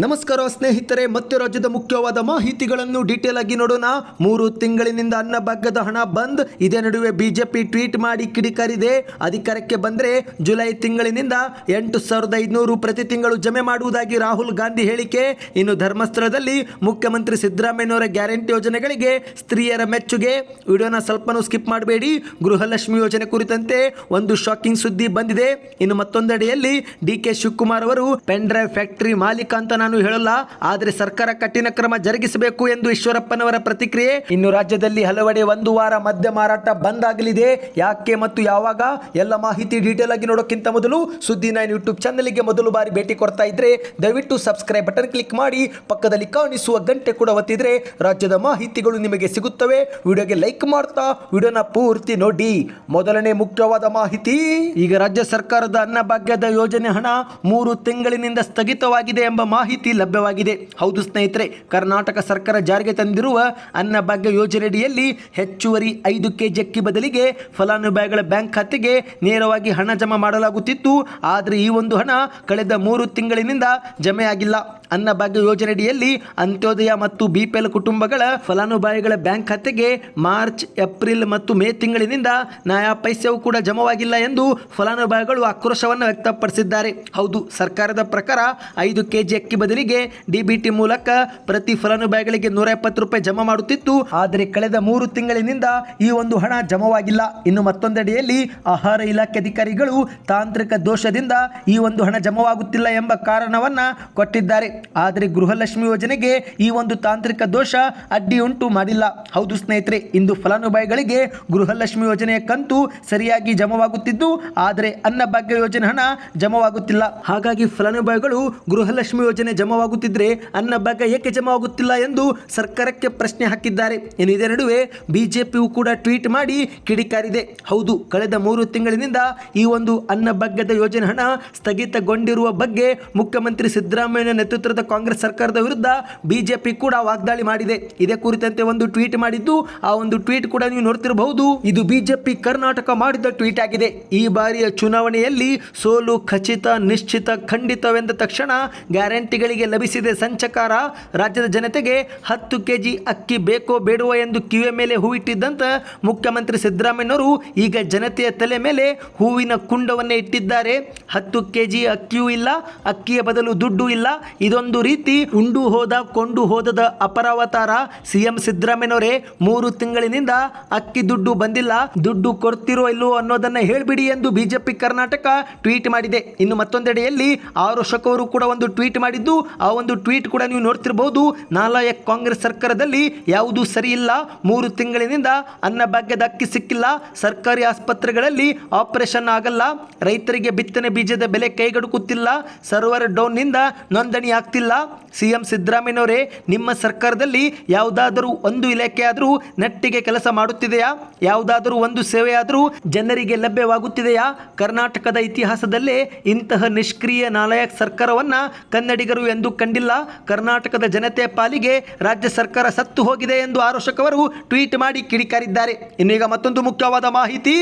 ನಮಸ್ಕಾರ ಸ್ನೇಹಿತರೆ, ಮತ್ತೆ ರಾಜ್ಯದ ಮುಖ್ಯವಾದ ಮಾಹಿತಿಗಳನ್ನು ಡೀಟೇಲ್ ಆಗಿ ನೋಡೋಣ. ಮೂರು ತಿಂಗಳಿನಿಂದ ಅನ್ನಭಾಗ್ಯದ ಹಣ ಬಂದ್, ಇದೇ ನಡುವೆ ಬಿಜೆಪಿ ಟ್ವೀಟ್ ಮಾಡಿ ಕಿಡಿಕಾರಿದೆ. ಅಧಿಕಾರಕ್ಕೆ ಬಂದರೆ ಜುಲೈ ತಿಂಗಳಿನಿಂದ ಎಂಟು ಸಾವಿರದ ಐದುನೂರು ಪ್ರತಿ ತಿಂಗಳು ಜಮೆ ಮಾಡುವುದಾಗಿ ರಾಹುಲ್ ಗಾಂಧಿ ಹೇಳಿಕೆ. ಇನ್ನು ಧರ್ಮಸ್ಥಳದಲ್ಲಿ ಮುಖ್ಯಮಂತ್ರಿ ಸಿದ್ದರಾಮಯ್ಯನವರ ಗ್ಯಾರಂಟಿ ಯೋಜನೆಗಳಿಗೆ ಸ್ತ್ರೀಯರ ಮೆಚ್ಚುಗೆ. ವಿಡಿಯೋನ ಸ್ವಲ್ಪನೂ ಸ್ಕಿಪ್ ಮಾಡಬೇಡಿ. ಗೃಹಲಕ್ಷ್ಮಿ ಯೋಜನೆ ಕುರಿತಂತೆ ಒಂದು ಶಾಕಿಂಗ್ ಸುದ್ದಿ ಬಂದಿದೆ. ಇನ್ನು ಮತ್ತೊಂದೆಡೆಯಲ್ಲಿ ಡಿ ಕೆ ಶಿವಕುಮಾರ್ ಅವರು ಪೆನ್ ಡ್ರೈವ್ ಫ್ಯಾಕ್ಟರಿ ಮಾಲೀಕ ಅಂತ ನಾನು ಹೇಳಲ್ಲ, ಆದರೆ ಸರ್ಕಾರ ಕಠಿಣ ಕ್ರಮ ಜರುಗಿಸಬೇಕು ಎಂದು ಈಶ್ವರಪ್ಪನವರ ಪ್ರತಿಕ್ರಿಯೆ. ಇನ್ನು ರಾಜ್ಯದಲ್ಲಿ ಹಲವೆಡೆ ಒಂದು ವಾರ ಮದ್ಯ ಮಾರಾಟ ಬಂದ್ ಆಗಲಿದೆ. ಯಾಕೆ ಮತ್ತು ಯಾವಾಗ? ಎಲ್ಲ ಮಾಹಿತಿ ಡೀಟೇಲ್ ಆಗಿ ನೋಡೋಕ್ಕಿಂತ ಮೊದಲು ಸುದ್ದಿ ನೈನ್ ಯೂಟ್ಯೂಬ್ ಚಾನಲ್ಗೆ ಮೊದಲು ಬಾರಿ ಭೇಟಿ ಕೊಡ್ತಾ ಇದ್ರೆ, ದಯವಿಟ್ಟು ಸಬ್ಸ್ಕ್ರೈಬ್ ಬಟನ್ ಕ್ಲಿಕ್ ಮಾಡಿ, ಪಕ್ಕದಲ್ಲಿ ಕಾಣಿಸುವ ಗಂಟೆ ಕೂಡ ಒತ್ತಿದ್ರೆ ರಾಜ್ಯದ ಮಾಹಿತಿಗಳು ನಿಮಗೆ ಸಿಗುತ್ತವೆ. ವಿಡಿಯೋಗೆ ಲೈಕ್ ಮಾಡ್ತಾ ವಿಡಿಯೋನ ಪೂರ್ತಿ ನೋಡಿ. ಮೊದಲನೇ ಮುಖ್ಯವಾದ ಮಾಹಿತಿ, ಈಗ ರಾಜ್ಯ ಸರ್ಕಾರದ ಅನ್ನಭಾಗ್ಯದ ಯೋಜನೆ ಹಣ ಮೂರು ತಿಂಗಳಿನಿಂದ ಸ್ಥಗಿತವಾಗಿದೆ ಎಂಬ ಮಾಹಿತಿ ಲಭ್ಯವಾಗಿದೆ. ಹೌದು ಸ್ನೇಹಿತರೆ, ಕರ್ನಾಟಕ ಸರ್ಕಾರ ಜಾರಿಗೆ ತಂದಿರುವ ಅನ್ನಭಾಗ್ಯ ಯೋಜನೆಯಡಿಯಲ್ಲಿ ಹೆಚ್ಚುವರಿ ಐದು ಕೆಜಿ ಬದಲಿಗೆ ಫಲಾನುಭವಿಗಳ ಬ್ಯಾಂಕ್ ಖಾತೆಗೆ ನೇರವಾಗಿ ಹಣ ಜಮಾ ಮಾಡಲಾಗುತ್ತಿತ್ತು. ಆದರೆ ಈ ಒಂದು ಹಣ ಕಳೆದ ಮೂರು ತಿಂಗಳಿನಿಂದ ಜಮೆಯಾಗಿಲ್ಲ. ಅನ್ನಭಾಗ್ಯ ಯೋಜನೆಯಡಿಯಲ್ಲಿ ಅಂತ್ಯೋದಯ ಮತ್ತು ಬಿಪಿಎಲ್ ಕುಟುಂಬಗಳ ಫಲಾನುಭವಿಗಳ ಬ್ಯಾಂಕ್ ಖಾತೆಗೆ ಮಾರ್ಚ್, ಏಪ್ರಿಲ್ ಮತ್ತು ಮೇ ತಿಂಗಳಿನಿಂದ ನಯಾ ಪೈಸೆಯೂ ಕೂಡ ಜಮವಾಗಿಲ್ಲ ಎಂದು ಫಲಾನುಭವಿಗಳು ಆಕ್ರೋಶವನ್ನು ವ್ಯಕ್ತಪಡಿಸಿದ್ದಾರೆ. ಹೌದು, ಸರ್ಕಾರದ ಪ್ರಕಾರ ಐದು ಕೆಜಿ ಅಕ್ಕಿ ಬದಲಿಗೆ ಡಿಬಿಟಿ ಮೂಲಕ ಪ್ರತಿ ಫಲಾನುಭವಿಗಳಿಗೆ ನೂರ ರೂಪಾಯಿ ಜಮಾ ಮಾಡುತ್ತಿತ್ತು. ಆದರೆ ಕಳೆದ ಮೂರು ತಿಂಗಳಿನಿಂದ ಈ ಒಂದು ಹಣ ಜಮವಾಗಿಲ್ಲ. ಇನ್ನು ಮತ್ತೊಂದೆಡೆಯಲ್ಲಿ ಆಹಾರ ಇಲಾಖೆ ಅಧಿಕಾರಿಗಳು ತಾಂತ್ರಿಕ ದೋಷದಿಂದ ಈ ಒಂದು ಹಣ ಜಮವಾಗುತ್ತಿಲ್ಲ ಎಂಬ ಕಾರಣವನ್ನು ಕೊಟ್ಟಿದ್ದಾರೆ. ಆದರೆ ಗೃಹಲಕ್ಷ್ಮಿ ಯೋಜನೆಗೆ ಈ ಒಂದು ತಾಂತ್ರಿಕ ದೋಷ ಅಡ್ಡಿ ಉಂಟು ಮಾಡಿಲ್ಲ. ಹೌದು ಸ್ನೇಹಿತರೆ, ಇಂದು ಫಲಾನುಭವಿಗಳಿಗೆ ಗೃಹಲಕ್ಷ್ಮಿ ಯೋಜನೆಯ ಕಂತು ಸರಿಯಾಗಿ ಜಮವಾಗುತ್ತಿದ್ದು, ಆದರೆ ಅನ್ನಭಾಗ್ಯ ಯೋಜನೆ ಹಣ ಜಮವಾಗುತ್ತಿಲ್ಲ. ಹಾಗಾಗಿ ಫಲಾನುಭವಿಗಳು ಗೃಹಲಕ್ಷ್ಮಿ ಯೋಜನೆ ಜಮವಾಗುತ್ತಿದ್ರೆ ಅನ್ನಭಾಗ್ಯ ಏಕೆ ಜಮವಾಗುತ್ತಿಲ್ಲ ಎಂದು ಸರ್ಕಾರಕ್ಕೆ ಪ್ರಶ್ನೆ ಹಾಕಿದ್ದಾರೆ. ಇದೇ ನಡುವೆ ಬಿಜೆಪಿಯು ಕೂಡ ಟ್ವೀಟ್ ಮಾಡಿ ಕಿಡಿಕಾರಿದೆ. ಹೌದು, ಕಳೆದ ಮೂರು ತಿಂಗಳಿನಿಂದ ಈ ಒಂದು ಅನ್ನಭಾಗ್ಯದ ಯೋಜನೆ ಹಣ ಸ್ಥಗಿತಗೊಂಡಿರುವ ಬಗ್ಗೆ ಮುಖ್ಯಮಂತ್ರಿ ಸಿದ್ದರಾಮಯ್ಯ ನೇತೃತ್ವದ ಕಾಂಗ್ರೆಸ್ ಸರ್ಕಾರದ ವಿರುದ್ಧ ಬಿಜೆಪಿ ಕೂಡ ವಾಗ್ದಾಳಿ ಮಾಡಿದೆ. ಇದೇ ಕುರಿತಂತೆ ಒಂದು ಟ್ವೀಟ್ ಮಾಡಿದ್ದು, ಆ ಒಂದು ಟ್ವೀಟ್ ಕೂಡ ನೀವು ನೋಡ್ತಿರಬಹುದು. ಇದು ಬಿಜೆಪಿ ಕರ್ನಾಟಕ ಮಾಡಿದ ಟ್ವೀಟ್ ಆಗಿದೆ. ಈ ಬಾರಿಯ ಚುನಾವಣೆಯಲ್ಲಿ ಸೋಲು ಖಚಿತ, ನಿಶ್ಚಿತ, ಖಂಡಿತವೆಂದ ತಕ್ಷಣ ಗ್ಯಾರಂಟಿಗಳಿಗೆ ಲಭಿಸಿದೆ ಸಂಚಕಾರ. ರಾಜ್ಯದ ಜನತೆಗೆ ಹತ್ತು ಕೆಜಿ ಅಕ್ಕಿ ಬೇಕೋ ಬೇಡವೋ ಎಂದು ಕಿವಿಯ ಮೇಲೆ ಹೂವಿಟ್ಟಿದ್ದಂತ ಮುಖ್ಯಮಂತ್ರಿ ಸಿದ್ದರಾಮಯ್ಯನವರು ಈಗ ಜನತೆಯ ತಲೆ ಮೇಲೆ ಹೂವಿನ ಕುಂಡವನ್ನೇ ಇಟ್ಟಿದ್ದಾರೆ. ಹತ್ತು ಕೆಜಿ ಅಕ್ಕಿಯೂ ಇಲ್ಲ, ಅಕ್ಕಿಯ ಬದಲು ದುಡ್ಡು ಇಲ್ಲ. ಇದೊಂದು ರೀತಿ ಉಂಡು ಹೋದ ಕೊಂಡು ಹೋದದ ಅಪರಾವತಾರ ಸಿಎಂ ಸಿದ್ದರಾಮಯ್ಯನವರೇ, ಮೂರು ತಿಂಗಳಿನಿಂದ ಅಕ್ಕಿ ದುಡ್ಡು ಬಂದಿಲ್ಲ, ದುಡ್ಡು ಕೊಡ್ತಿರೋ ಇಲ್ಲವೋ ಅನ್ನೋದನ್ನ ಹೇಳ್ಬಿಡಿ ಎಂದು ಬಿಜೆಪಿ ಕರ್ನಾಟಕ ಟ್ವೀಟ್ ಮಾಡಿದೆ. ಇನ್ನು ಮತ್ತೊಂದೆಡೆಯಲ್ಲಿ ಆರೋಷಕವರು ಕೂಡ ಒಂದು ಟ್ವೀಟ್ ಮಾಡಿದ್ದು, ಆ ಒಂದು ಟ್ವೀಟ್ ಕೂಡ ನೀವು ನೋಡ್ತಿರಬಹುದು ನಾಲಾಯಕ್ ಕಾಂಗ್ರೆಸ್ ಸರ್ಕಾರದಲ್ಲಿ ಯಾವುದೂ ಸರಿ ಇಲ್ಲ, ಮೂರು ತಿಂಗಳಿನಿಂದ ಅನ್ನಭಾಗ್ಯದ ಅಕ್ಕಿ ಸಿಕ್ಕಿಲ್ಲ, ಸರ್ಕಾರಿ ಆಸ್ಪತ್ರೆಗಳಲ್ಲಿ ಆಪರೇಷನ್ ಆಗಲ್ಲ, ರೈತರಿಗೆ ಬಿತ್ತನೆ ಬೀಜದ ಬೆಲೆ ಕೈಗಡುಕುತ್ತಿಲ್ಲ ಸರ್ವರ್ ಡೌನ್ನಿಂದ ನೋಂದಣಿ ಆಗ್ತಿಲ್ಲ. ಸಿಎಂ ಸಿದ್ದರಾಮಯ್ಯನವರೇ, ನಿಮ್ಮ ಸರ್ಕಾರದಲ್ಲಿ ಯಾವುದಾದರೂ ಒಂದು ಇಲಾಖೆ ಆದರೂ ನೆಟ್ಟಿಗೆ ಕೆಲಸ ಮಾಡುತ್ತಿದೆಯಾ? ಯಾವುದಾದರೂ ಒಂದು ಸೇವೆಯಾದರೂ ಜನರಿಗೆ ಲಭ್ಯವಾಗುತ್ತಿದೆಯಾ? ಕರ್ನಾಟಕದ ಇತಿಹಾಸದಲ್ಲೇ ಇಂತಹ ನಿಷ್ಕ್ರಿಯ ನಾಲಾಯಕ್ ಸರ್ಕಾರವನ್ನ ಕನ್ನಡಿಗರು ಎಂದು ಕಂಡಿಲ್ಲ. ಕರ್ನಾಟಕದ ಜನತೆಯ ಪಾಲಿಗೆ ರಾಜ್ಯ ಸರ್ಕಾರ ಸತ್ತು ಹೋಗಿದೆ ಎಂದು ಆರೋಶಕ್ ಅವರು ಟ್ವೀಟ್ ಮಾಡಿ ಕಿಡಿಕಾರಿದ್ದಾರೆ. ಇನ್ನೀಗ ಮತ್ತೊಂದು ಮುಖ್ಯವಾದ ಮಾಹಿತಿ.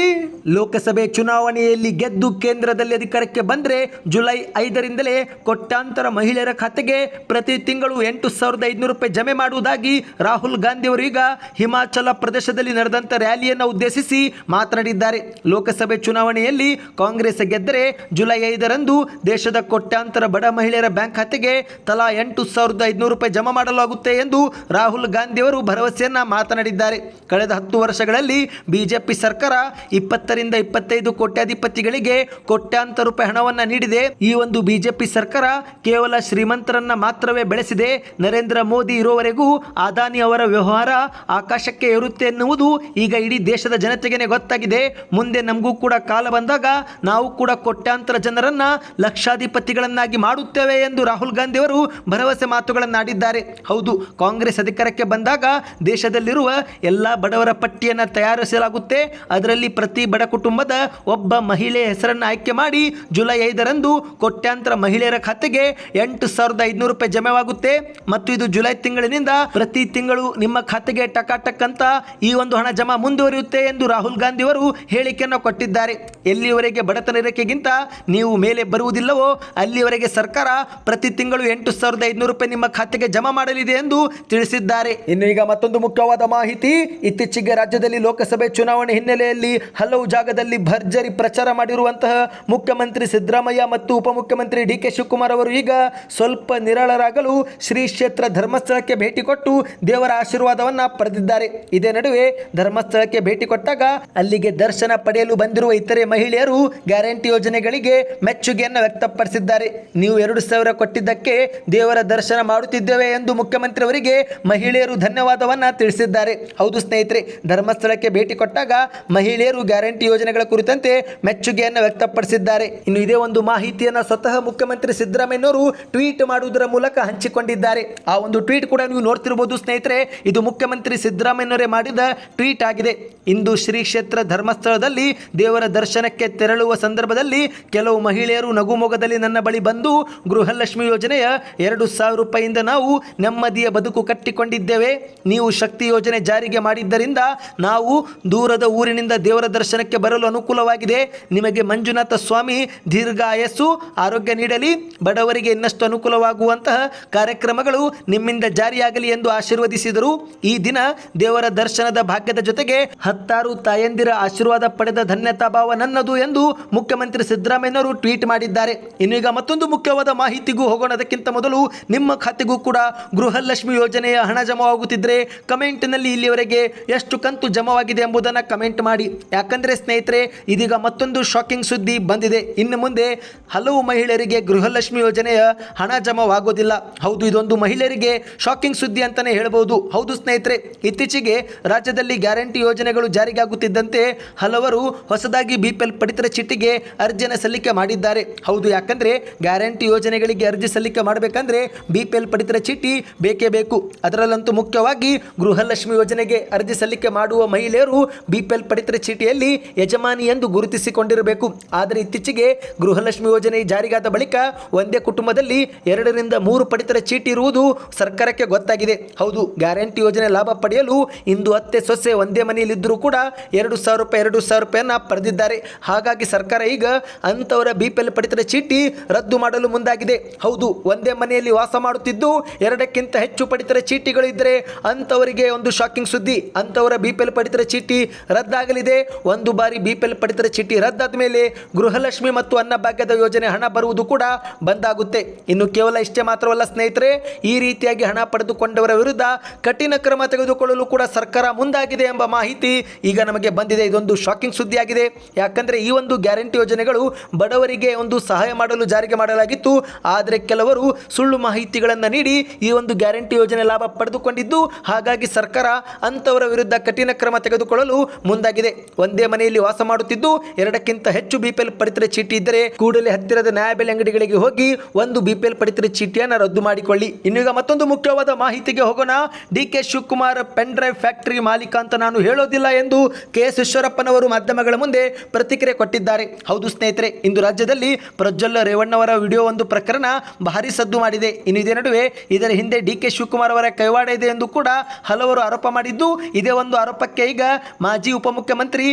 ಲೋಕಸಭೆ ಚುನಾವಣೆಯಲ್ಲಿ ಗೆದ್ದು ಕೇಂದ್ರದಲ್ಲಿ ಅಧಿಕಾರಕ್ಕೆ ಬಂದರೆ ಜುಲೈ ಐದರಿಂದಲೇ ಕೋಟ್ಯಾಂತರ ಮಹಿಳೆಯರ ಖಾತೆಗೆ ಪ್ರತಿ ತಿಂಗಳು ಎಂಟು ಸಾವಿರದ ಐದುನೂರು ರೂಪಾಯಿ ಜಮೆ ಮಾಡುವುದಾಗಿ ರಾಹುಲ್ ಗಾಂಧಿ ಅವರು ಈಗ ಹಿಮಾಚಲ ಪ್ರದೇಶದಲ್ಲಿ ನಡೆದಂಥ ರ್ಯಾಲಿಯನ್ನು ಉದ್ದೇಶಿಸಿ ಮಾತನಾಡಿದ್ದಾರೆ. ಲೋಕಸಭೆ ಚುನಾವಣೆಯಲ್ಲಿ ಕಾಂಗ್ರೆಸ್ ಗೆದ್ದರೆ ಜುಲೈ ಐದರಂದು ದೇಶದ ಕೋಟ್ಯಾಂತರ ಬಡ ಮಹಿಳೆಯರ ಬ್ಯಾಂಕ್ ಖಾತೆಗೆ ತಲಾ ಎಂಟು ಸಾವಿರದ ಐದುನೂರು ರೂಪಾಯಿ ಜಮಾ ಮಾಡಲಾಗುತ್ತೆ ಎಂದು ರಾಹುಲ್ ಗಾಂಧಿ ಅವರು ಭರವಸೆಯನ್ನ ಮಾತನಾಡಿದ್ದಾರೆ. ಕಳೆದ ಹತ್ತು ವರ್ಷಗಳಲ್ಲಿ ಬಿಜೆಪಿ ಸರ್ಕಾರ ಇಪ್ಪತ್ತರಿಂದ ಇಪ್ಪತ್ತೈದು ಕೋಟ್ಯಾಧಿಪತಿಗಳಿಗೆ ಕೋಟ್ಯಾಂತರ ರೂಪಾಯಿ ಹಣವನ್ನು ನೀಡಿದೆ. ಈ ಒಂದು ಬಿಜೆಪಿ ಸರ್ಕಾರ ಕೇವಲ ಶ್ರೀಮಂತರನ್ನ ಮಾತ್ರವೇ ಬೆಳೆಸಿದೆ. ನರೇಂದ್ರ ಮೋದಿ ಇರೋವರೆಗೂ ಅದಾನಿ ಅವರ ವ್ಯವಹಾರ ಆಕಾಶಕ್ಕೆ ಏರುತ್ತೆ ಎನ್ನುವುದು ಈಗ ಇಡೀ ದೇಶದ ಜನತೆಗೆ ಗೊತ್ತಾಗಿದೆ. ಮುಂದೆ ನಮಗೂ ಕೂಡ ಕಾಲ ಬಂದಾಗ ನಾವು ಕೂಡ ಕೋಟ್ಯಾಂತರ ಜನರನ್ನ ಲಕ್ಷಾಧಿಪತಿಗಳನ್ನಾಗಿ ಮಾಡುತ್ತೇವೆ ಎಂದು ರಾಹುಲ್ ಗಾಂಧಿ ಅವರು ಭರವಸೆ ಮಾತುಗಳನ್ನಾಡಿದ್ದಾರೆ. ಹೌದು, ಕಾಂಗ್ರೆಸ್ ಅಧಿಕಾರಕ್ಕೆ ಬಂದಾಗ ದೇಶದಲ್ಲಿರುವ ಎಲ್ಲ ಬಡವರ ಪಟ್ಟಿಯನ್ನು ತಯಾರಿಸಲಾಗುತ್ತೆ. ಅದರಲ್ಲಿ ಪ್ರತಿ ಬಡ ಕುಟುಂಬದ ಒಬ್ಬ ಮಹಿಳೆ ಹೆಸರನ್ನು ಆಯ್ಕೆ ಮಾಡಿ ಜುಲೈ ಐದರಂದು ಕೋಟ್ಯಾಂತರ ಮಹಿಳೆಯರ ಖಾತೆಗೆ ಎಂಟು ಸಾವಿರದ ಸಾವಿರದ ಐದುನೂರು ರೂಪಾಯಿ ಜಮೆವಾಗುತ್ತೆ. ಮತ್ತು ಇದು ಜುಲೈ ತಿಂಗಳಿನಿಂದ ಪ್ರತಿ ತಿಂಗಳು ನಿಮ್ಮ ಖಾತೆಗೆ ಟಕಾಟಕ್ ಅಂತ ಈ ಒಂದು ಹಣ ಜಮಾ ಮುಂದುವರಿಯುತ್ತೆ ಎಂದು ರಾಹುಲ್ ಗಾಂಧಿ ಅವರು ಹೇಳಿಕೆಯನ್ನು ಕೊಟ್ಟಿದ್ದಾರೆ. ಎಲ್ಲಿಯವರೆಗೆ ಬಡತನ ರೇಖೆಗಿಂತ ನೀವು ಮೇಲೆ ಬರುವುದಿಲ್ಲವೋ ಅಲ್ಲಿಯವರೆಗೆ ಸರ್ಕಾರ ಪ್ರತಿ ತಿಂಗಳು ಎಂಟು ಸಾವಿರದ ಐದುನೂರು ರೂಪಾಯಿ ನಿಮ್ಮ ಖಾತೆಗೆ ಜಮಾ ಮಾಡಲಿದೆ ಎಂದು ತಿಳಿಸಿದ್ದಾರೆ. ಇನ್ನು ಈಗ ಮತ್ತೊಂದು ಮುಖ್ಯವಾದ ಮಾಹಿತಿ. ಇತ್ತೀಚೆಗೆ ರಾಜ್ಯದಲ್ಲಿ ಲೋಕಸಭೆ ಚುನಾವಣೆ ಹಿನ್ನೆಲೆಯಲ್ಲಿ ಹಲವು ಜಾಗದಲ್ಲಿ ಭರ್ಜರಿ ಪ್ರಚಾರ ಮಾಡಿರುವಂತಹ ಮುಖ್ಯಮಂತ್ರಿ ಸಿದ್ದರಾಮಯ್ಯ ಮತ್ತು ಉಪಮುಖ್ಯಮಂತ್ರಿ ಡಿ ಕೆ ಶಿವಕುಮಾರ್ ಅವರು ಈಗ ಸ್ವಲ್ಪ ನಿರಾಳರಾಗಲು ಶ್ರೀ ಕ್ಷೇತ್ರ ಧರ್ಮಸ್ಥಳಕ್ಕೆ ಭೇಟಿ ಕೊಟ್ಟು ದೇವರ ಆಶೀರ್ವಾದವನ್ನ ಪಡೆದಿದ್ದಾರೆ. ಇದೇ ನಡುವೆ ಧರ್ಮಸ್ಥಳಕ್ಕೆ ಭೇಟಿ ಕೊಟ್ಟಾಗ ಅಲ್ಲಿಗೆ ದರ್ಶನ ಪಡೆಯಲು ಬಂದಿರುವ ಇತರೆ ಮಹಿಳೆಯರು ಗ್ಯಾರಂಟಿ ಯೋಜನೆಗಳಿಗೆ ಮೆಚ್ಚುಗೆಯನ್ನು ವ್ಯಕ್ತಪಡಿಸಿದ್ದಾರೆ. ನೀವು ಎರಡು ಸಾವಿರ ಕೊಟ್ಟಿದ್ದಕ್ಕೆ ದೇವರ ದರ್ಶನ ಮಾಡುತ್ತಿದ್ದೇವೆ ಎಂದು ಮುಖ್ಯಮಂತ್ರಿ ಅವರಿಗೆ ಮಹಿಳೆಯರು ಧನ್ಯವಾದವನ್ನ ತಿಳಿಸಿದ್ದಾರೆ. ಹೌದು ಸ್ನೇಹಿತರೆ, ಧರ್ಮಸ್ಥಳಕ್ಕೆ ಭೇಟಿ ಕೊಟ್ಟಾಗ ಮಹಿಳೆಯರು ಗ್ಯಾರಂಟಿ ಯೋಜನೆಗಳ ಕುರಿತಂತೆ ಮೆಚ್ಚುಗೆಯನ್ನು ವ್ಯಕ್ತಪಡಿಸಿದ್ದಾರೆ. ಇನ್ನು ಇದೇ ಒಂದು ಮಾಹಿತಿಯನ್ನು ಸ್ವತಃ ಮುಖ್ಯಮಂತ್ರಿ ಸಿದ್ದರಾಮಯ್ಯನವರು ಟ್ವೀಟ್ ಮಾಡುವುದರ ಮೂಲಕ ಹಂಚಿಕೊಂಡಿದ್ದಾರೆ. ಆ ಒಂದು ಟ್ವೀಟ್ ಕೂಡ ನೀವು ನೋಡ್ತಿರ್ಬೋದು ಸ್ನೇಹಿತರೆ, ಇದು ಮುಖ್ಯಮಂತ್ರಿ ಸಿದ್ದರಾಮಯ್ಯನವರೇ ಮಾಡಿದ ಟ್ವೀಟ್ ಆಗಿದೆ. ಇಂದು ಶ್ರೀ ಕ್ಷೇತ್ರ ಧರ್ಮಸ್ಥಳದಲ್ಲಿ ದೇವರ ದರ್ಶನಕ್ಕೆ ತೆರಳುವ ಸಂದರ್ಭದಲ್ಲಿ ಕೆಲವು ಮಹಿಳೆಯರು ನಗುಮೊಗದಲ್ಲಿ ನನ್ನ ಬಳಿ ಬಂದು ಗೃಹಲಕ್ಷ್ಮಿ ಯೋಜನೆಯ ಎರಡು ಸಾವಿರ ರೂಪಾಯಿಯಿಂದ ನಾವು ನೆಮ್ಮದಿಯ ಬದುಕು ಕಟ್ಟಿಕೊಂಡಿದ್ದೇವೆ. ನೀವು ಶಕ್ತಿ ಯೋಜನೆ ಜಾರಿಗೆ ಮಾಡಿದ್ದರಿಂದ ನಾವು ದೂರದ ಊರಿನಿಂದ ದೇವರ ದರ್ಶನಕ್ಕೆ ಬರಲು ಅನುಕೂಲವಾಗಿದೆ. ನಿಮಗೆ ಮಂಜುನಾಥ ಸ್ವಾಮಿ ದೀರ್ಘಾಯಸ್ಸು, ಆರೋಗ್ಯ ನೀಡಲಿ. ಬಡವರಿಗೆ ಇನ್ನಷ್ಟು ಅನುಕೂಲವಾಗುವಂತಹ ಕಾರ್ಯಕ್ರಮಗಳು ನಿಮ್ಮಿಂದ ಜಾರಿಯಾಗಲಿ ಎಂದು ಆಶೀರ್ವದಿಸಿದರು. ಈ ದಿನ ದೇವರ ದರ್ಶನದ ಭಾಗ್ಯದ ಜೊತೆಗೆ ಹತ್ತಾರು ತಾಯಂದಿರ ಆಶೀರ್ವಾದ ಪಡೆದ ಧನ್ಯತಾ ಭಾವ ನನ್ನದು ಎಂದು ಮುಖ್ಯಮಂತ್ರಿ ಸಿದ್ದರಾಮಯ್ಯನವರು ಟ್ವೀಟ್ ಮಾಡಿದ್ದಾರೆ. ಇನ್ನು ಈಗ ಮತ್ತೊಂದು ಮುಖ್ಯವಾದ ಮಾಹಿತಿಗೂ ಹೋಗೋಣ. ಅದಕ್ಕಿಂತ ಮೊದಲು ನಿಮ್ಮ ಖಾತೆಗೂ ಕೂಡ ಗೃಹಲಕ್ಷ್ಮಿ ಯೋಜನೆಯ ಹಣ ಜಮಾವಾಗುತ್ತಿದ್ದರೆ ಕಮೆಂಟ್ನಲ್ಲಿ ಇಲ್ಲಿವರೆಗೆ ಎಷ್ಟು ಕಂತು ಜಮವಾಗಿದೆ ಎಂಬುದನ್ನು ಕಮೆಂಟ್ ಮಾಡಿ. ಯಾಕಂದರೆ ಸ್ನೇಹಿತರೆ, ಇದೀಗ ಮತ್ತೊಂದು ಶಾಕಿಂಗ್ ಸುದ್ದಿ ಬಂದಿದೆ. ಇನ್ನು ಮುಂದೆ ಹಲವು ಮಹಿಳೆಯರಿಗೆ ಗೃಹಲಕ್ಷ್ಮಿ ಯೋಜನೆಯ ಹಣ ಜಮಾವಾಗೋದಿಲ್ಲ ಹೌದು, ಇದೊಂದು ಮಹಿಳೆಯರಿಗೆ ಶಾಕಿಂಗ್ ಸುದ್ದಿ ಅಂತಲೇ ಹೇಳಬಹುದು ಹೌದು ಸ್ನೇಹಿತರೆ, ಇತ್ತೀಚೆಗೆ ರಾಜ್ಯದಲ್ಲಿ ಗ್ಯಾರಂಟಿ ಯೋಜನೆಗಳು ಜಾರಿಗಾಗುತ್ತಿದ್ದಂತೆ ಹಲವರು ಹೊಸದಾಗಿ ಬಿ ಪಿ ಎಲ್ ಪಡಿತರ ಚೀಟಿಗೆ ಅರ್ಜಿಯನ್ನು ಸಲ್ಲಿಕೆ ಮಾಡಿದ್ದಾರೆ. ಹೌದು, ಯಾಕಂದರೆ ಗ್ಯಾರಂಟಿ ಯೋಜನೆಗಳಿಗೆ ಅರ್ಜಿ ಸಲ್ಲಿಕೆ ಮಾಡಬೇಕಂದ್ರೆ ಬಿ ಪಿ ಎಲ್ ಪಡಿತರ ಚೀಟಿ ಬೇಕೇ ಬೇಕು. ಅದರಲ್ಲಂತೂ ಮುಖ್ಯವಾಗಿ ಗೃಹಲಕ್ಷ್ಮಿ ಯೋಜನೆಗೆ ಅರ್ಜಿ ಸಲ್ಲಿಕೆ ಮಾಡುವ ಮಹಿಳೆಯರು ಬಿ ಪಿ ಎಲ್ ಪಡಿತರ ಚೀಟಿಯಲ್ಲಿ ಯಜಮಾನಿ ಎಂದು ಗುರುತಿಸಿಕೊಂಡಿರಬೇಕು. ಆದರೆ ಇತ್ತೀಚೆಗೆ ಗೃಹಲಕ್ಷ್ಮಿ ಯೋಜನೆ ಜಾರಿಗಾದ ಬಳಿಕ ಒಂದೇ ಕುಟುಂಬದಲ್ಲಿ ಎರಡರಿಂದ ಮೂರು ಪಡಿತರ ಚೀಟಿ ಇರುವುದು ಸರ್ಕಾರಕ್ಕೆ ಗೊತ್ತಾಗಿದೆ. ಹೌದು, ಗ್ಯಾರಂಟಿ ಯೋಜನೆ ಲಾಭ ಪಡೆಯಲು ಇಂದು ಅತ್ತೆ ಸೊಸೆ ಒಂದೇ ಮನೆಯಲ್ಲಿದ್ದರೂ ಕೂಡ ಎರಡು ಸಾವಿರ ರೂಪಾಯಿ, ಎರಡು ಸಾವಿರ ರೂಪಾಯಿಯನ್ನು ಪಡೆದಿದ್ದಾರೆ. ಹಾಗಾಗಿ ಸರ್ಕಾರ ಈಗ ಅಂಥವರ ಬಿ ಪಿ ಎಲ್ ಪಡಿತರ ಚೀಟಿ ರದ್ದು ಮಾಡಲು ಮುಂದಾಗಿದೆ. ಹೌದು, ಒಂದೇ ಮನೆಯಲ್ಲಿ ವಾಸ ಮಾಡುತ್ತಿದ್ದು ಎರಡಕ್ಕಿಂತ ಹೆಚ್ಚು ಪಡಿತರ ಚೀಟಿಗಳು ಇದ್ದರೆ ಅಂಥವರಿಗೆ ಒಂದು ಶಾಕಿಂಗ್ ಸುದ್ದಿ. ಅಂಥವರ ಬಿ ಪಿ ಎಲ್ ಪಡಿತರ ಚೀಟಿ ರದ್ದಾಗಲಿದೆ. ಒಂದು ಬಾರಿ ಬಿ ಪಿ ಎಲ್ ಪಡಿತರ ಚೀಟಿ ರದ್ದಾದ ಮೇಲೆ ಗೃಹಲಕ್ಷ್ಮಿ ಮತ್ತು ಅನ್ನಭಾಗ್ಯದ ಯೋಜನೆ ಹಣ ಬರುವುದು ಕೂಡ ಬಂದಾಗುತ್ತೆ ಇನ್ನು ಕೇವಲ ಇಷ್ಟೇ ಮಾತ್ರವಲ್ಲ ಸ್ನೇಹಿತರೆ, ಈ ರೀತಿಯಾಗಿ ಹಣ ಪಡೆದುಕೊಂಡವರ ವಿರುದ್ಧ ಕಠಿಣ ಕ್ರಮ ತೆಗೆದುಕೊಳ್ಳಲು ಕೂಡ ಸರ್ಕಾರ ಮುಂದಾಗಿದೆ ಎಂಬ ಮಾಹಿತಿ ಈಗ ನಮಗೆ ಬಂದಿದೆ. ಇದೊಂದು ಶಾಕಿಂಗ್ ಸುದ್ದಿಯಾಗಿದೆ. ಯಾಕಂದರೆ ಈ ಒಂದು ಗ್ಯಾರಂಟಿ ಯೋಜನೆಗಳು ಬಡವರಿಗೆ ಒಂದು ಸಹಾಯ ಮಾಡಲು ಜಾರಿಗೆ ಮಾಡಲಾಗಿತ್ತು. ಆದರೆ ಕೆಲವರು ಸುಳ್ಳು ಮಾಹಿತಿಗಳನ್ನು ನೀಡಿ ಈ ಒಂದು ಗ್ಯಾರಂಟಿ ಯೋಜನೆ ಲಾಭ ಪಡೆದುಕೊಂಡಿದ್ದು, ಹಾಗಾಗಿ ಸರ್ಕಾರ ಅಂಥವರ ವಿರುದ್ಧ ಕಠಿಣ ಕ್ರಮ ತೆಗೆದುಕೊಳ್ಳಲು ಮುಂದಾಗಿದೆ. ಒಂದೇ ಮನೆಯಲ್ಲಿ ವಾಸ ಮಾಡುತ್ತಿದ್ದು, ಎರಡಕ್ಕಿಂತ ಹೆಚ್ಚು ಬಿಪಿಎಲ್ ಪಡಿತರ ಚೀಟಿ ಇದ್ದರೆ ಕೂಡಲೇ ಹತ್ತಿರದ ನ್ಯಾಯಬೆಲೆ ಅಂಗಡಿಗಳಿಗೆ ಹೋಗಿ ಒಂದು ಬಿಪಿಎಲ್ ಪಡಿತರ ಚೀಟಿಯನ್ನು ರದ್ದು ಮಾಡಿಕೊಳ್ಳಿ. ಇನ್ನೀಗ ಮತ್ತೊಂದು ಮುಖ್ಯವಾದ ಮಾಹಿತಿಗೆ ಹೋಗೋಣ. D K Shivakumar pen drive factory ಮಾಲೀಕ ಅಂತ ನಾನು ಹೇಳೋದಿಲ್ಲ ಎಂದು ಕೆ ಎಸ್ ಈಶ್ವರಪ್ಪನವರು ಮಾಧ್ಯಮಗಳ ಮುಂದೆ ಪ್ರತಿಕ್ರಿಯೆ ಕೊಟ್ಟಿದ್ದಾರೆ. ಹೌದು ಸ್ನೇಹಿತರೆ, ಇಂದು ರಾಜ್ಯದಲ್ಲಿ ಪ್ರಜ್ವಲ್ ರೇವಣ್ಣವರ ವಿಡಿಯೋ ಒಂದು ಪ್ರಕರಣ ಭಾರಿ ಸದ್ದು ಮಾಡಿದೆ. ಇನ್ನು ಇದೇ ನಡುವೆ ಇದರ ಹಿಂದೆ ಡಿ ಕೆ ಶಿವಕುಮಾರ್ ಅವರ ಕೈವಾಡ ಇದೆ ಎಂದು ಕೂಡ ಹಲವರು ಆರೋಪ ಮಾಡಿದ್ದು, ಇದೇ ಒಂದು ಆರೋಪಕ್ಕೆ ಈಗ ಮಾಜಿ ಉಪಮುಖ್ಯಮಂತ್ರಿ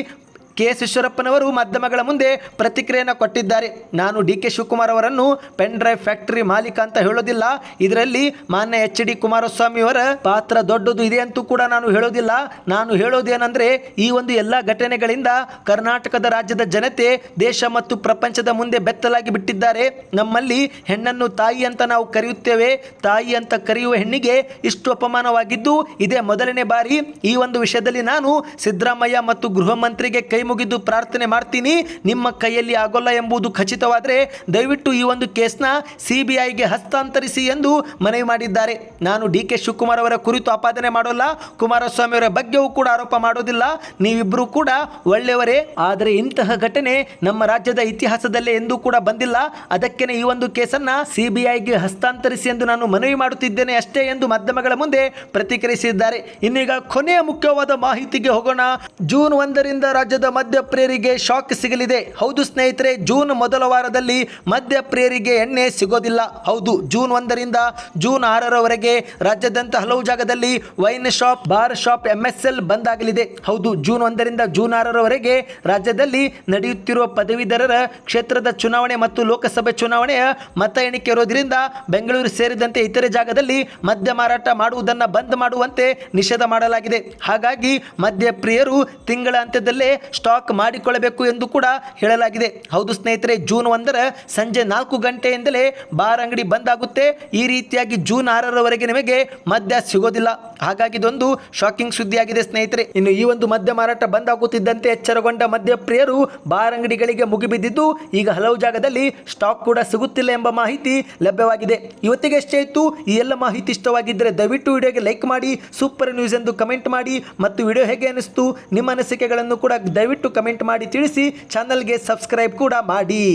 ಕೆ ಈಶ್ವರಪ್ಪನವರು ಮಾಧ್ಯಮಗಳ ಮುಂದೆ ಪ್ರತಿಕ್ರಿಯೆಯನ್ನು ಕೊಟ್ಟಿದ್ದಾರೆ. ನಾನು ಡಿ ಕೆ ಶಿವಕುಮಾರ್ ಅವರನ್ನು ಪೆನ್ ಡ್ರೈವ್ ಫ್ಯಾಕ್ಟರಿ ಮಾಲೀಕ ಅಂತ ಹೇಳೋದಿಲ್ಲ. ಇದರಲ್ಲಿ ಮಾನ್ಯ ಎಚ್ ಡಿ ಕುಮಾರಸ್ವಾಮಿ ಅವರ ಪಾತ್ರ ದೊಡ್ಡದು ಇದೆ ಅಂತೂ ಕೂಡ ನಾನು ಹೇಳೋದಿಲ್ಲ. ನಾನು ಹೇಳೋದೇನೆಂದರೆ, ಈ ಒಂದು ಎಲ್ಲ ಘಟನೆಗಳಿಂದ ಕರ್ನಾಟಕದ ರಾಜ್ಯದ ಜನತೆ ದೇಶ ಮತ್ತು ಪ್ರಪಂಚದ ಮುಂದೆ ಬೆತ್ತಲಾಗಿ ಬಿಟ್ಟಿದ್ದಾರೆ. ನಮ್ಮಲ್ಲಿ ಹೆಣ್ಣನ್ನು ತಾಯಿ ಅಂತ ನಾವು ಕರೆಯುತ್ತೇವೆ. ತಾಯಿ ಅಂತ ಕರೆಯುವ ಹೆಣ್ಣಿಗೆ ಇಷ್ಟು ಅಪಮಾನವಾಗಿದ್ದು, ಇದೇ ಮೊದಲನೇ ಬಾರಿ ಈ ಒಂದು ವಿಷಯದಲ್ಲಿ ನಾನು ಸಿದ್ದರಾಮಯ್ಯ ಮತ್ತು ಗೃಹ ಮಂತ್ರಿಗೆ ಕೈ ಮುಗಿದು ಪ್ರಾರ್ಥನೆ ಮಾಡ್ತೀನಿ. ನಿಮ್ಮ ಕೈಯಲ್ಲಿ ಆಗೋಲ್ಲ ಎಂಬುದು ಖಚಿತವಾದರೆ ದಯವಿಟ್ಟು ಈ ಒಂದು ಕೇಸ್ನ ಸಿಬಿಐಗೆ ಹಸ್ತಾಂತರಿಸಿ ಎಂದು ಮನವಿ ಮಾಡಿದ್ದಾರೆ. ನಾನು ಡಿ ಕೆ ಶಿವಕುಮಾರ್ ಅವರ ಕುರಿತು ಆಪಾದನೆ ಮಾಡೋಲ್ಲ. ಕುಮಾರಸ್ವಾಮಿ ಅವರ ಬಗ್ಗೆಯೂ ಕೂಡ ಆರೋಪ ಮಾಡೋದಿಲ್ಲ. ನೀವಿಬ್ಬರೂ ಕೂಡ ಒಳ್ಳೆಯವರೇ. ಆದರೆ ಇಂತಹ ಘಟನೆ ನಮ್ಮ ರಾಜ್ಯದ ಇತಿಹಾಸದಲ್ಲೇ ಎಂದೂ ಕೂಡ ಬಂದಿಲ್ಲ. ಅದಕ್ಕೇನೆ ಈ ಒಂದು ಕೇಸನ್ನ ಸಿಬಿಐಗೆ ಹಸ್ತಾಂತರಿಸಿ ಎಂದು ನಾನು ಮನವಿ ಮಾಡುತ್ತಿದ್ದೇನೆ ಅಷ್ಟೇ ಎಂದು ಮಾಧ್ಯಮಗಳ ಮುಂದೆ ಪ್ರತಿಕ್ರಿಯಿಸಿದ್ದಾರೆ. ಇನ್ನೀಗ ಕೊನೆಯ ಮುಖ್ಯವಾದ ಮಾಹಿತಿಗೆ ಹೋಗೋಣ. ಜೂನ್ ಒಂದರಿಂದ ರಾಜ್ಯದ ಮದ್ಯಪ್ರಿಯರಿಗೆ ಶಾಕ್ ಸಿಗಲಿದೆ. ಹೌದು ಸ್ನೇಹಿತರೆ, ಜೂನ್ ಮೊದಲ ವಾರದಲ್ಲಿ ಮದ್ಯಪ್ರಿಯರಿಗೆ ಎಣ್ಣೆ ಸಿಗೋದಿಲ್ಲ. ಹೌದು, ಜೂನ್ ಒಂದರಿಂದ ಜೂನ್ ಆರರವರೆಗೆ ರಾಜ್ಯದಂತ ಹಲವು ಜಾಗದಲ್ಲಿ wine shop, bar shop, MSL bandh ಆಗಲಿದೆ. ಹೌದು, ಜೂನ್ ಒಂದರಿಂದ ಜೂನ್ ಆರರವರೆಗೆ ರಾಜ್ಯದಲ್ಲಿ ನಡೆಯುತ್ತಿರುವ ಪದವೀಧರರ ಕ್ಷೇತ್ರದ ಚುನಾವಣೆ ಮತ್ತು ಲೋಕಸಭೆ ಚುನಾವಣೆಯ ಮತ ಎಣಿಕೆ ಇರೋದ್ರಿಂದ ಬೆಂಗಳೂರು ಸೇರಿದಂತೆ ಇತರೆ ಜಾಗದಲ್ಲಿ ಮದ್ಯ ಮಾರಾಟ ಮಾಡುವುದನ್ನು ಬಂದ್ ಮಾಡುವಂತೆ ನಿಷೇಧ ಮಾಡಲಾಗಿದೆ. ಹಾಗಾಗಿ ಮದ್ಯ ಪ್ರಿಯರು ತಿಂಗಳ ಅಂತ್ಯದಲ್ಲೇ ಮಾಡಿಕೊಳ್ಳಬೇಕು ಎಂದು ಕೂಡ ಹೇಳಲಾಗಿದೆ. ಹೌದು ಸ್ನೇಹಿತರೆ, ಜೂನ್ ಒಂದರ ಸಂಜೆ ನಾಲ್ಕು ಗಂಟೆಯಿಂದಲೇ ಬಾರ್ ಅಂಗಡಿ ಬಂದ್ ಆಗುತ್ತೆ. ಈ ರೀತಿಯಾಗಿ ಜೂನ್ ಆರರವರೆಗೆ ನಿಮಗೆ ಮದ್ಯ ಸಿಗೋದಿಲ್ಲ. ಹಾಗಾಗಿ ಇದೊಂದು ಶಾಕಿಂಗ್ ಸುದ್ದಿಯಾಗಿದೆ ಸ್ನೇಹಿತರೆ. ಇನ್ನು ಈ ಒಂದು ಮದ್ಯ ಮಾರಾಟ ಬಂದ್ ಆಗುತ್ತಿದ್ದಂತೆ ಎಚ್ಚರಗೊಂಡ ಮದ್ಯ ಪ್ರಿಯರು ಬಾರ್ ಅಂಗಡಿಗಳಿಗೆ ಮುಗಿಬಿದ್ದಿದ್ದು, ಈಗ ಹಲವು ಜಾಗದಲ್ಲಿ ಸ್ಟಾಕ್ ಕೂಡ ಸಿಗುತ್ತಿಲ್ಲ ಎಂಬ ಮಾಹಿತಿ ಲಭ್ಯವಾಗಿದೆ. ಇವತ್ತಿಗೆ ಎಷ್ಟೇ ಇತ್ತು, ಈ ಎಲ್ಲ ಮಾಹಿತಿ ಇಷ್ಟವಾಗಿದ್ದರೆ ದಯವಿಟ್ಟು ವಿಡಿಯೋಗೆ ಲೈಕ್ ಮಾಡಿ, ಸೂಪರ್ ನ್ಯೂಸ್ ಎಂದು ಕಮೆಂಟ್ ಮಾಡಿ, ಮತ್ತು ವಿಡಿಯೋ ಹೇಗೆ ಅನಿಸ್ತು, ನಿಮ್ಮ ಅನಿಸಿಕೆಗಳನ್ನು ಕೂಡ ದಯವಿಟ್ಟು ಕಮೆಂಟ್ ಮಾಡಿ ತಿಳಿಸಿ ಚಾನಲ್ಗೆ ಸಬ್ಸ್ಕ್ರೈಬ್ ಕೂಡ ಮಾಡಿ.